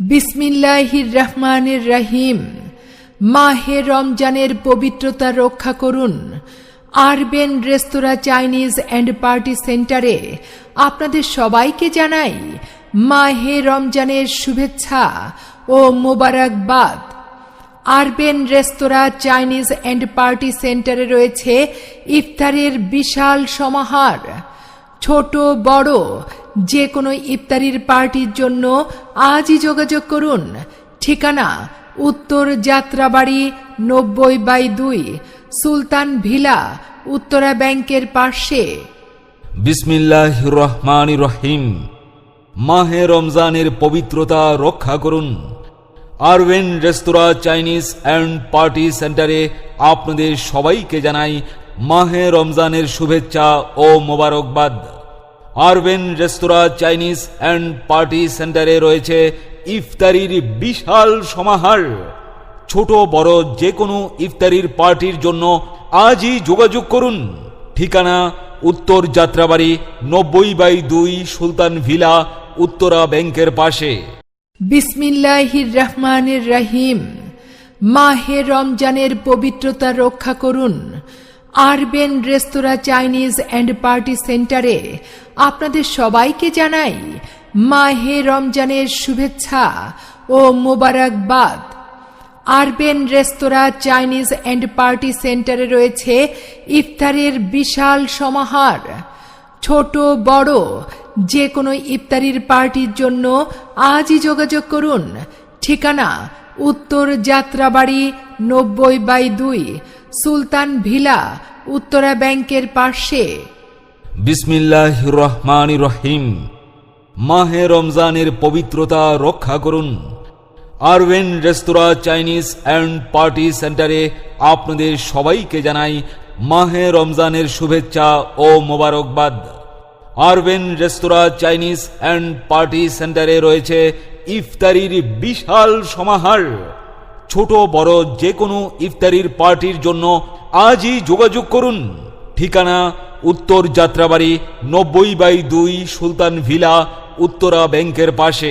বিসমিল্লাহির রহমানের রহিম। মাহে রমজানের পবিত্রতা রক্ষা করুন। Urban restaurant Chinese and party সেন্টারে আপনাদের সবাইকে জানাই মাহে রমজানের শুভেচ্ছা ও মোবারকবাদ। Urban restaurant Chinese and party সেন্টারে রয়েছে ইফতারের বিশাল সমাহার। ছোট, বড় যে কোনো ইফতারির পার্টির জন্য আজই যোগাযোগ করুন। ঠিকানা উত্তর যাত্রাবাড়ি নব্বই বাই দুই, সুলতান ভিলা, উত্তরা ব্যাংকের পাশে। বিসমিল্লাহ রহমান রহিম। মাহে রমজানের পবিত্রতা রক্ষা করুন। আরওয়েন রেস্তোরাঁ চাইনিজ অ্যান্ড পার্টি সেন্টারে আপনাদের সবাইকে জানাই মাহে রমজানের শুভেচ্ছা ও মোবারকবাদ। Urban restaurant Chinese and party সেন্টারে রয়েছে ইফতারির বিশাল সমাহার। ছোট, বড় যে কোনো ইফতারির পার্টির জন্য আজই যোগাযোগ করুন। ঠিকানা উত্তর যাত্রাবাড়ি নব্বই বাই দুই সুলতান ভিলা, উত্তরা ব্যাংকের পাশে। বিসমিল্লাহির রহমানের রহিম। মাহে রমজানের পবিত্রতা রক্ষা করুন। Urban restaurant Chinese and party সেন্টারে আপনাদের সবাইকে জানাই মাহে রমজানের শুভেচ্ছা ও মোবারকবাদ। Urban restaurant Chinese and party সেন্টারে রয়েছে ইফতারের বিশাল সমাহার। ছোট, বড় যে কোনো ইফতারির পার্টির জন্য আজই যোগাযোগ করুন। ঠিকানা উত্তর যাত্রাবাড়ি নব্বই বাই দুই, সুলতান ভিলা, উত্তরা ব্যাংকের পাশে। বিসমিল্লাহ রহমান রহিম। মাহে রমজানের পবিত্রতা রক্ষা করুন। আরওয়েন রেস্তোরাঁ চাইনিজ অ্যান্ড পার্টি সেন্টারে আপনাদের সবাইকে জানাই মাহে রমজানের শুভেচ্ছা ও মোবারকবাদ। Urban restaurant Chinese and party সেন্টারে রয়েছে ইফতারির বিশাল সমাহার। ছোট, বড় যে কোনো ইফতারির পার্টির জন্য আজই যোগাযোগ করুন। ঠিকানা উত্তর যাত্রাবাড়ি নব্বই বাই দুই সুলতান ভিলা, উত্তরা ব্যাংকের পাশে।